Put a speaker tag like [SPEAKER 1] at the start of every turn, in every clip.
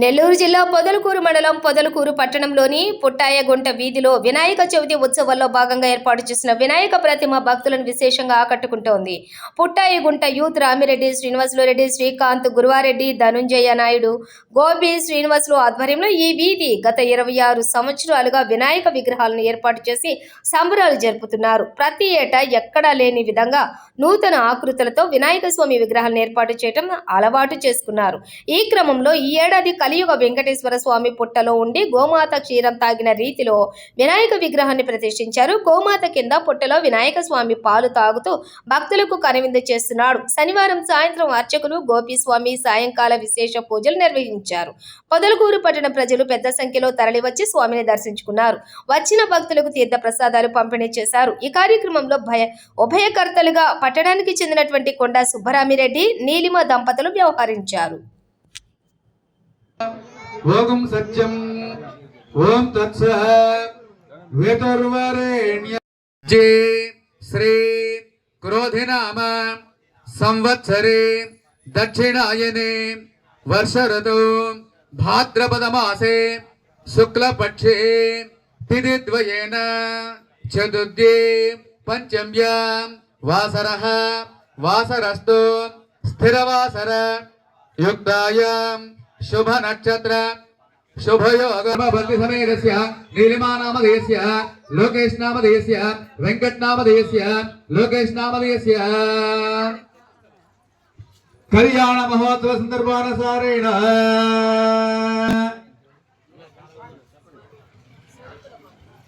[SPEAKER 1] నెల్లూరు జిల్లా పొదలకూరు మండలం పొదలకూరు పట్టణంలోని పుట్టాయగుంట వీధిలో వినాయక చవితి ఉత్సవాల్లో భాగంగా ఏర్పాటు చేసిన వినాయక ప్రతిమ భక్తులను విశేషంగా ఆకట్టుకుంటోంది. పుట్టాయగుంట యూత్ రామిరెడ్డి శ్రీనివాసులు రెడ్డి శ్రీకాంత్ గురువారెడ్డి ధనుంజయ నాయుడు గోపి శ్రీనివాసులు ఆధ్వర్యంలో ఈ వీధి గత ఇరవై ఆరు సంవత్సరాలుగా వినాయక విగ్రహాలను ఏర్పాటు చేసి సంబరాలు జరుపుతున్నారు. ప్రతి ఏటా ఎక్కడా లేని విధంగా నూతన ఆకృతులతో వినాయక స్వామి విగ్రహాలను ఏర్పాటు చేయడం అలవాటు చేసుకున్నారు. ఈ క్రమంలో ఈ ఏడాది కలియుగ వెంకటేశ్వర స్వామి పుట్టలో ఉండి గోమాత క్షీరం తాగిన రీతిలో వినాయక విగ్రహాన్ని ప్రతిష్ఠించారు. గోమాత కింద పుట్టలో వినాయక స్వామి పాలు తాగుతూ భక్తులకు కనువిందు చేస్తున్నాడు. శనివారం సాయంత్రం అర్చకులు గోపిస్వామి సాయంకాల విశేష పూజలు నిర్వహించారు. పొదలకూరు పట్టణ ప్రజలు పెద్ద సంఖ్యలో తరలివచ్చి స్వామిని దర్శించుకున్నారు. వచ్చిన భక్తులకు తీర్థ ప్రసాదాలు పంపిణీ చేశారు. ఈ కార్యక్రమంలో భయ ఉభయకర్తలుగా పట్టణానికి చెందినటువంటి కొండా సుబ్బరామిరెడ్డి నీలిమ దంపతులు వ్యవహరించారు.
[SPEAKER 2] ఓం సత్యం ఓం తత్స వేతుర్వరేణ్య శ్రీ క్రోధినామ సంవత్సరే దక్షిణాయనే వర్షరతో భాద్రపదమాసే శుక్లపక్షే తిథిద్వయేన చతుర్థే పంచమ్యాం వాసర వాసరస్తు స్థిరవాసర యుక్తాయాం శుభ నక్షత్ర శుభయోగమబలి సమేతస్య లోకేష్ నామధేయస్య వెంకట్ నామధేయస్య లోకేష్ కళ్యాణ మహోత్సవ సందర్భానుసారేణ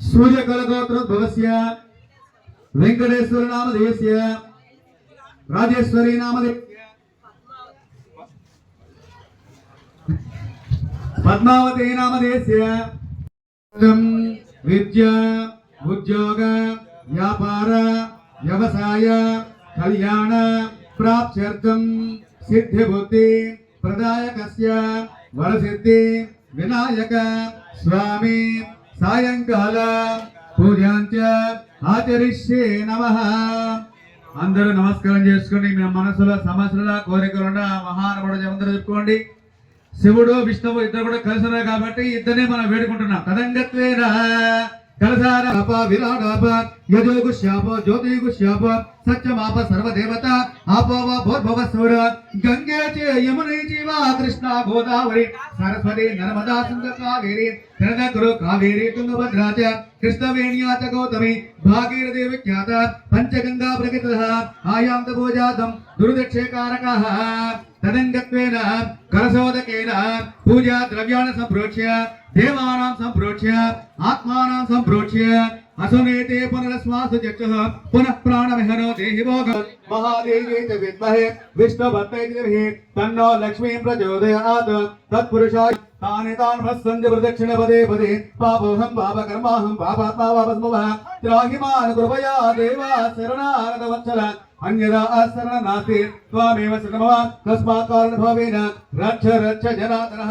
[SPEAKER 2] సూర్యకలగోత్రోద్భవస్య వెంకటేశ్వర నామధేయస్య రాజేశ్వరి నామధేయస్య పద్మావతి నామధేయస్య విద్య ఉద్యోగ వ్యాపార వ్యవసాయ కళ్యాణ ప్రాప్త్యర్థం సిద్ధి బుద్ధి ప్రదాయకస్య వరసిద్ధి వినాయక స్వామి సాయంకాల పూజాంచ ఆచరిష్యే నమః అందరూ నమస్కారం చేసుకుని మీ మనసులో సమస్యల కోరికలున్న మహానుభుడు అందరూ చెప్పుకోండి. శివుడు విష్ణువు ఇద్దరు కూడా కలిసినారు కాబట్టి ఇద్దరినే మనం వేడుకుంటున్నాం. తదంగత్వేనా కలసారాప విరాడాప యజోగు శాప జ్యోతిగు శాప సత్యమాప సర్వదేవత ఆపవ భోర్భవ సూర గంగే చే యమునై జీవ కృష్ణ గోదావరి సరస్వతి నర్మదా సింధు కావేరి కనకరు కావేరి తుంగభద్రా చ కృష్ణవేణ్యా చ గౌతమి భాగీరథి విఖ్యాత పంచగంగా ప్రకృత ఆయాంత భోజాతం దుర్దక్షేకారకः తదంగత్వేన కరసోదకేన పూజా ద్రవ్యాన్ని సంప్రోక్ష్య దేవానాం సంప్రోక్ష్య ఆత్మానాం సంప్రోక్ష్య అసునేతే పునరస్మాసు చక్షుః పునః ప్రాణమిహనో దేహి భోగ మహాదేవేత విద్మహే విష్ణుభక్తై తన్నో లక్ష్మీం ప్రచోదయాత్ తత్పురుషాయ తాని తాన్ భస్సంజ ప్రదక్షిణ పదే పదే పాపోహం పాపకర్మాహం పాపాత్మా పాపస్మవ త్రాహిమాన్ కృపయా దేవా శరణారద వత్సల అన్యదా ఆశరణ నాస్తి త్వామేవ శరణమవ తస్మాత్ కారణభావేన రక్ష రక్ష జనార్దనః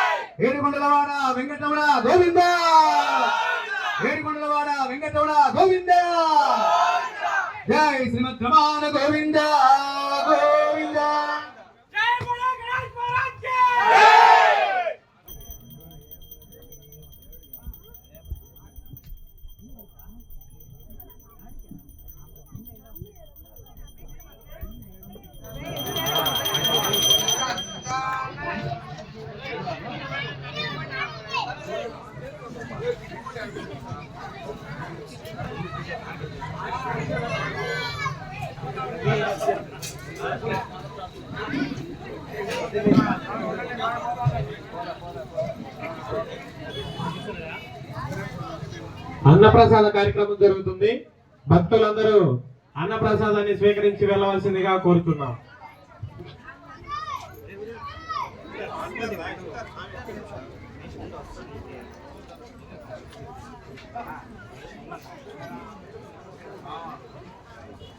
[SPEAKER 2] ఏడుకొండలవాడ వెంకటరమణ గోవింద ఏడుకొండలవాడ వెంకటరమణ గోవింద జై శ్రీమద్ రమాన గోవింద గోవింద
[SPEAKER 3] అన్నప్రసాద కార్యక్రమం జరుగుతుంది భక్తులందరూ అన్నప్రసాదాన్ని స్వీకరించి వెళ్ళవలసిందిగా కోరుతున్నాం
[SPEAKER 4] Thank you.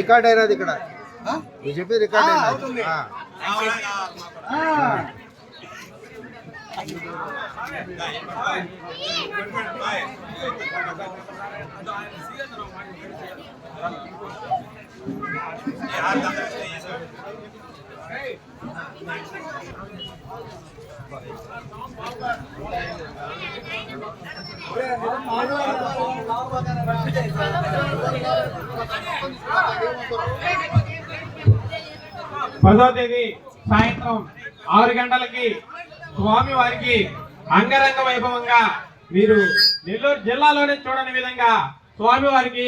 [SPEAKER 5] రికార్డ్ అయినది ఇక్కడ. నువ్వు చెప్పి రికార్డ్ అయినది.
[SPEAKER 3] పదో తేదీ సాయంత్రం ఆరు గంటలకి స్వామి వారికి అంగరంగ వైభవంగా మీరు నెల్లూరు జిల్లాలోనే చూడని విధంగా స్వామి వారికి